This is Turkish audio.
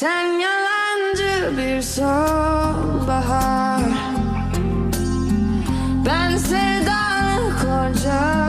Sen yalancı bir sonbahar. Ben sevdanın koca